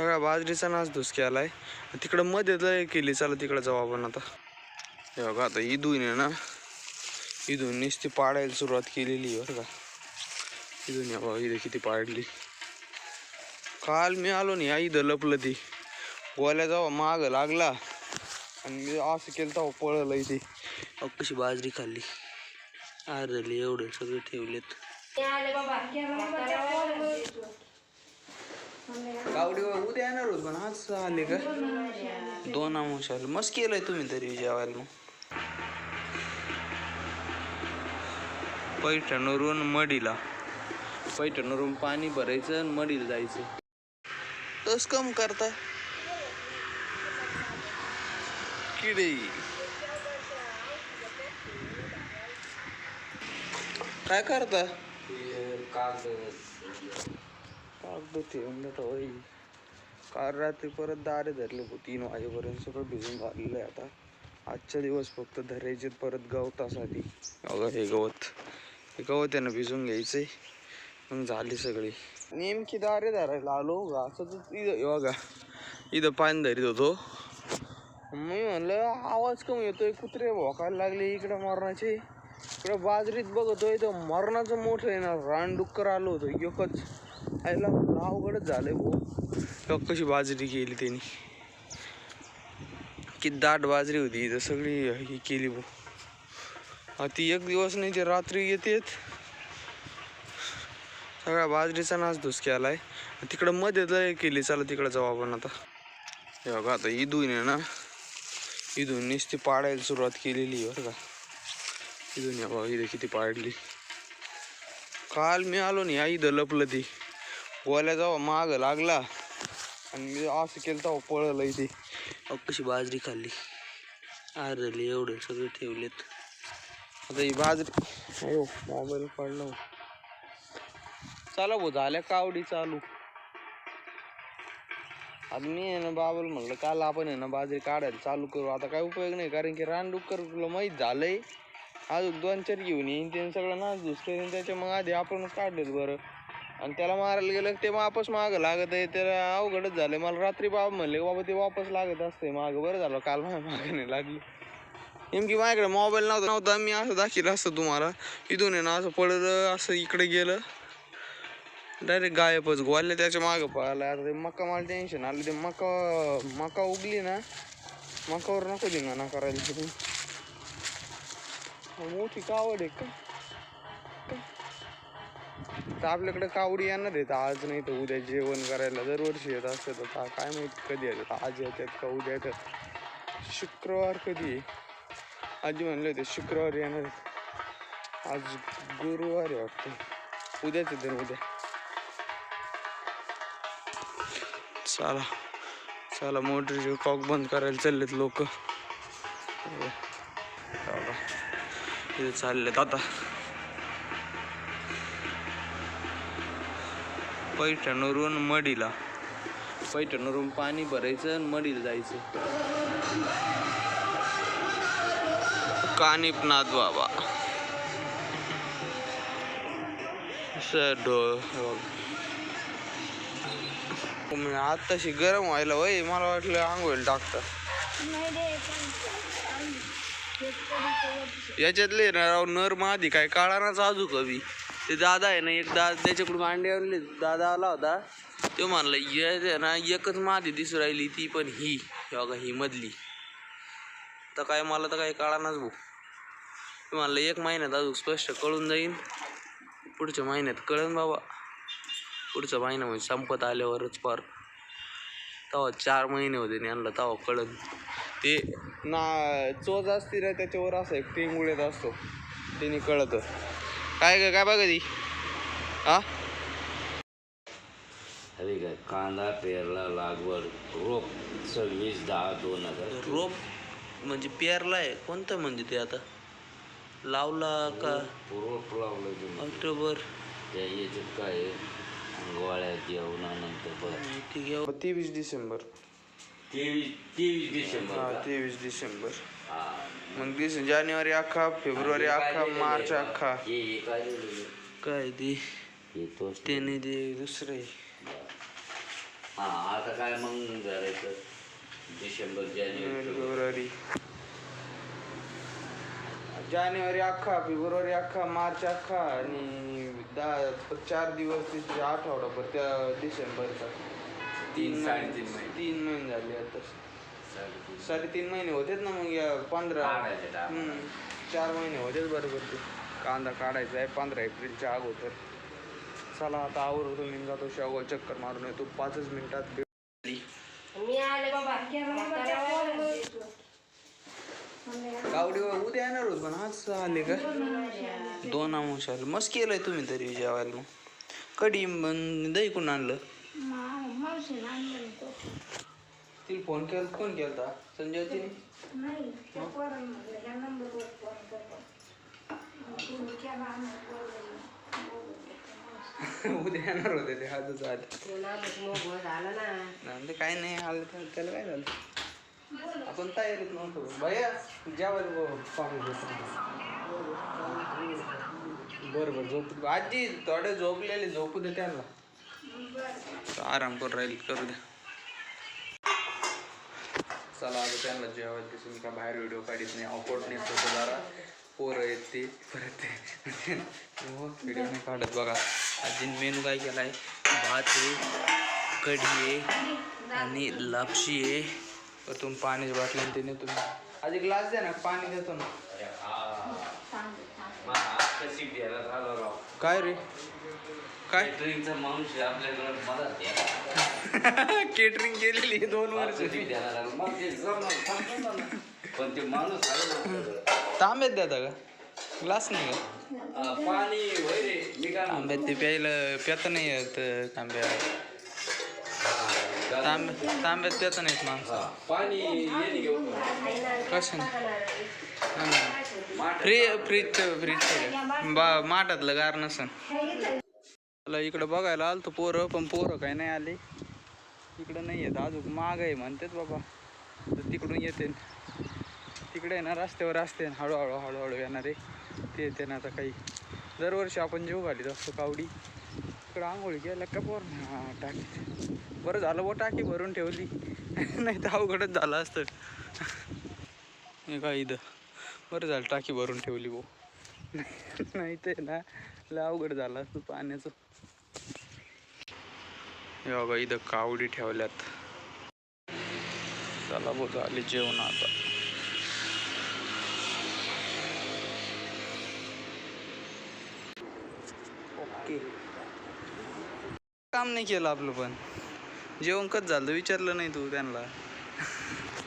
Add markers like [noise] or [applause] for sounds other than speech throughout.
सगळ्या बाजरीचा नाच धुस आहे तिकडं मध्ये लय केली. चला तिकडं जाऊ आपण आता. हे बघा आता इथून आहे ना इथून नुसती पाडायला सुरुवात केलेली बरं का. इदून या बघा इथं किती पाडली. काल मी आलो नाही आई इथं लपलं ती. गोल्या जावा माग लागला. आणि मी असं केलं तेव्हा पळलं इथे. अहो, कशी बाजरी खाल्ली. अर्धली एवढे सगळे ठेवलेत. गावडी उद्या येणार होत पण आज आले का? दोन अंश आले. मस्त केलंय तुम्ही तरी जेवायला मग. पैठणवरून मडीला. पैठणवरून पाणी भरायचं आणि मडीला जायचं. तस कम करता. किडे. काय करता? अगदी ठेवून देतो काल रात्री परत दारे धरले तीन वाजेपर्यंत सगळं भिजून झालेलं आहे आता. आजच्या दिवस फक्त धरायचे परत गवतासाठी. अगं हे गवत हे गवत आहे ना भिजून घ्यायचंय. मग झाली सगळी. नेमकी दारे धरायला आलो का असं इथं बघा इथं पाणी धरीत होतो. मी म्हणलं आवाज कमी येतोय कुत्रे भोकायला लागले इकडं मरणाचे. इकडं बाजरीत बघतोय तर मरणाचं मोठं आहे ना रानडुक्कर आलो होतो एकच. आईला म्हणलं अवघडच झालंय भाऊ. बघ कशी बाजरी केली त्यांनी. की दाट बाजरी होती इथं सगळी ही केली भाऊ. ती एक दिवस नाही ते रात्री येतेत सगळ्या बाजरीचा नाच धुस आहे तिकडं मध्ये लय केली चला तिकडं जाऊ आपण आता. हे बघा आता इदून आहे ना इदून नुसती पाडायला सुरुवात केलेली बरं का. इथून या बघा इथं किती पाडली. काल मी आलो नाही आई इथं लपलं ती. गोल्या जावा माग लागला. आणि मी असं केलं तेव्हा पळलं इथे. कशी बाजरी खाल्ली. आरली एवढे सगळे ठेवलेत. आता ही बाजरी हो मोबाईल पडला. चला भाऊ झाल्या कावडी चालू. आता मी आहे ना बाबाला म्हणलं काल आपण आहे ना बाजरी काढायला चालू करू. आता काय उपयोग नाही कारण की रानडुक्कर तुला माहीत झालंय. अजून दोन चार घेऊन येईन त्याने सगळं नाच दुसरं त्याच्या मग आधी आपणच काढलेत बरं. आणि त्याला मारायला गेलं ते वापस मागं लागत आहे. त्याला अवघडच झालंय. मला रात्री बाबा म्हणले बाबा ते वापस लागत असते मागं. बरं झालं काल माझ्या मागे नाही लागली. नेमकी माझ्याकडे मोबाईल नव्हता नव्हता. मी असं दाखिलं असतं तुम्हाला. इथून आहे ना असं पडलं असं इकडे गेलं. डायरेक्ट गायबच गोवाले त्याच्या मागं पळाला आता ते मका मला टेन्शन आलं. ते मका मका उगली ना मकावर नको धिंगाणा करायला. तुम्ही मोठी कावड आहे का? तर आपल्याकडे कावडी येणार आहेत आज नाही तर उद्या जेवण करायला दरवर्षी येत असतात आता काय माहिती कधी येतात? आज येतात का उद्या येतात? शुक्रवार कधी आजी म्हणले होते शुक्रवार येणार आज गुरुवार आहे वाटतं. उद्याच येते ना उद्या. चला चला मोटरचे कॉक बंद करायला चाललेत लोक. हो. चाललेत आता. पैठणवरून मडीला. पैठणवरून पाणी भरायचं आणि मडीला जायचं. कानिपनाथ बाबा. सर डो मी गरम व्हायला वय मला वाटलं आंघोळ टाकता याच्यातले ना राव नर माधी काय काळानाच आजू कवी. ते दादा आहे ना एक दादा त्याच्याकडून मांडी आणली. दादा आला होता. तो म्हणला ये ना एकच मादी दिसू राहिली ती पण ही. हे बघा ही मधली. तर काय मला तर काही काळानाच भाऊ. ते म्हणलं एक महिन्यात अजून स्पष्ट कळून जाईन. पुढच्या महिन्यात कळन बाबा. पुढचा महिना म्हणजे संपत आल्यावरच पार तेव्हा चार महिने होते यांना तेव्हा कळन. ते ना चोच असते ना त्याच्यावर असं एक टिंगुळ येत असतो. त्याने कळतं. काय ग काय बघा ती हा अरे काय कांदा पेरला लागवड रोप सव्वीस दहा दोन हजार रोप म्हणजे पेरलाय कोणतं म्हणजे ते आता? लावला का? रोप लावलं तुम्ही ऑक्टोबर. त्या याच्यात काय आहे? अंगवाळ्या जेवणानंतर बरं. ठीक आहे तेवीस डिसेंबर. तेवीस तेवीस डिसेंबर हा का? तेवीस डिसेंबर. मग दिस जानेवारी अख्खा फेब्रुवारी अख्खा मार्च अख्खा. काय ते हे तोच त्याने ते दुसरे हा आता काय मग डिसेंबर जानेवारी. फेब्रुवारी. जानेवारी अख्खा फेब्रुवारी अख्खा मार्च अख्खा आणि दहा चार दिवस तिथे आठवडाभर त्या डिसेंबरचा. तीन, साडेतीन महिने. तीन महिने झाले आता. साडेतीन. साडेतीन महिने होतेच ना मग या पंधरा. हम्म, चार महिने होतेच बरोबर ते. कांदा काढायचा आहे पंधरा एप्रिलच्या अगोदर. चला आता आवडतो मी जातो शेवगाव चक्कर मारून येतो. पाचच मिनिटात भेट मी आले बाबा. गावडी उद्या येणार होत पण आज आले का? दोन आमोशाल मस्त केलंय तुम्ही तरी जेवायला मग. कढी मग दही कोण आणलं? तिला फोन केला कोण केलता? संजय तिने [laughs] उद्या येणार होते ते आजच आले. झालं ना. नाही ते काय नाही आलं तर त्याला काय झालं? आपण तयारीत नव्हतो. भैया जेवायला पाणी बरं बरं झोप. आजी थोडे झोपलेले झोपू दे त्यांना. आराम करून राहील करू द्या चला आता त्यांना जेवायला दिसून का बाहेर व्हिडिओ काढत नाही. ऑफोर्ड नाही होतं जरा. पोरं आहेत ते परत ते. व्हिडिओ नाही काढत बघा. आजीन मेनू काय केला आहे भात आहे कढी आहे आणि लापशी आहे. परतून पाण्याची बाटली आणि ते नेतो मी. आधी ग्लास द्या ना पाणी देतो ना. अरे हा. मग आज कशी घ्यायला झालं राव. काय रे? काय? कॅटरिंगचा माणूस आपल्याकडे मला. केटरिंग [laughs] केलेली आहे दोन वर्ष. पण ते माणूस. तांब्यात द्या का? ग्लास नाही का? पाणी मी काय ते प्यायला प्यात नाही येत तांब्या. तांब्या तांब्यात प्यात नाहीत माणसं. पाणी कसं फ्री फ्रीज फ्रीज बा माठातलं गार नसन. मला इकडं बघायला आलं तर पोरं पण पोरं काही नाही आले. इकडं नाही येत अजून माग आहे म्हणतात बाबा. तर तिकडून येते. तिकडे आहे ना रस्त्यावर असते हळूहळू हळूहळू येणार आहे. ते येते ना आता काही. दरवर्षी आपण जेव घालीत असतो कावडी. इकडं आंघोळी गेला का पोर? हां टाकी. बरं झालं बो टाकी भरून ठेवली. नाही तर अवघडच झालं असतं. हे का इथं? बरं झालं टाकी भरून ठेवली भाऊ नाही ते ना लय अवघड झालं असतं पाण्याचं. हे बघा इथं कावडी ठेवल्यात. चला भाऊ झाली जेवण आता. ओके. काम नाही केलं आपलं पण. जेवण कच झालं? विचारलं नाही तू त्यांना.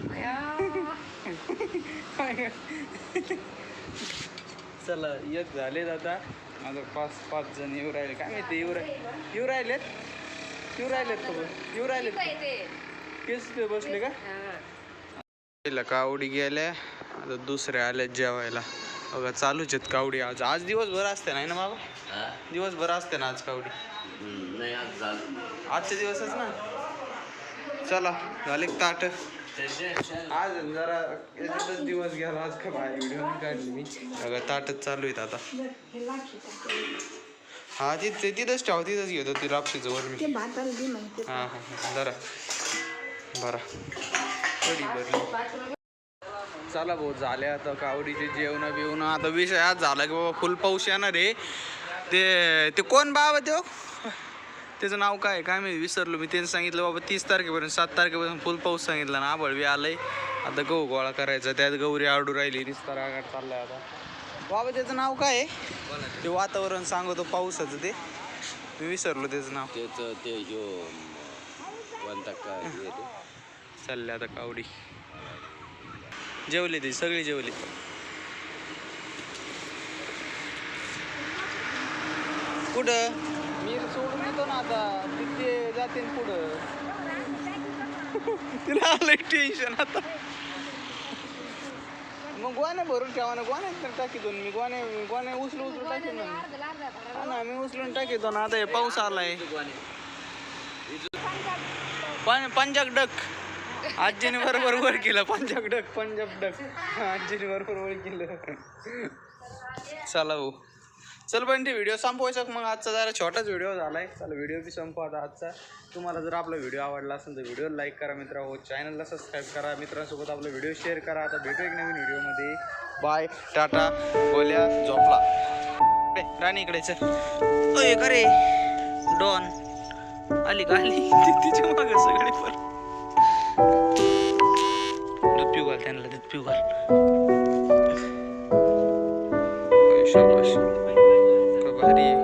[laughs] चला एक झाले आता. आता पाच पाच जण येऊ राहिले. काय माहिती येऊ राहिले. येऊ राहिलेत? येऊ राहिलेत? येऊ राहिलेत केस ते बसले का? पहिला कावडी गेल्या आता दुसऱ्या आल्या जेवायला. बघा चालूच आहेत कावडी आज. आज दिवसभर असते नाही ना बाबा? दिवसभर असते ना आज कावडी. नाही आज झालं आजचे दिवसच ना? चला झाले ताट? आज जरा याच्यातच दिवस गेला आज का बाहेर व्हिडिओ काढली मी. बघा ताटच चालू आहेत आता. हा तिथे तिथंच ठेवा तिथंच घेतो ती रापशीचं वर मी. हा हा जरा. बरा. कढी भरली. चला भाऊ झाले आता कावडीचे जेवण बिवणं. आता विषय आज झाला की बाबा फुल पाऊस येणार आहे. ते ते कोण बाबा तो? त्याचं नाव काय? काय मी विसरलो. मी त्यांनी सांगितलं बाबा तीस तारखेपर्यंत सात तारखेपर्यंत फुल पाऊस सांगितला ना आबळ बी आलंय. आता गहू गोळा करायचा त्यात गौरी आडू राहिली निस्तार आगाट चाललाय आता. बाबा त्याचं नाव काय आहे? ते वातावरण सांगतो पावसाचं ते. मी विसरलो त्याचं नाव. त्याचं ते जो? चालले आता कावडी. जेवले ते सगळे जेवले. कुठं? मी सोडून येतो ना आता. तिथे जाते पुढं. [laughs] तिला आलं टेन्शन आता. मग गोण्या भरून ठेवा ना गोण्या टाकी दोन. मी गोण्या गोण्या उचलू उचलू टाकेन ना. हा ना मी उचलून टाकीतो ना आता हे पाऊस आलाय. पण पंजाब डक. आजीने बरोबर वर केलं पंजाब डक पंजाब डक. आजीने बरोबर वर केलं. चला भाऊ चल पण ते व्हिडिओ संपवायचा मग. आजचा जरा छोटाच व्हिडिओ झालाय. चला व्हिडिओ बी संपवा आता आजचा. तुम्हाला जर आपला व्हिडिओ आवडला असेल तर व्हिडिओ लाईक करा मित्र. हो चॅनलला सबस्क्राईब करा. मित्रांसोबत आपला व्हिडिओ शेअर करा. आता भेटू एक नवीन व्हिडिओमध्ये बाय टाटा बोल्या. झोपला. राणी इकडे चल. का रे डॉन. आली का? आली. ती- तिच्यामागे सगळे पण. दूध पिऊ घाल त्यांना दूध पिऊ घाल. शाबाश का भारी आहे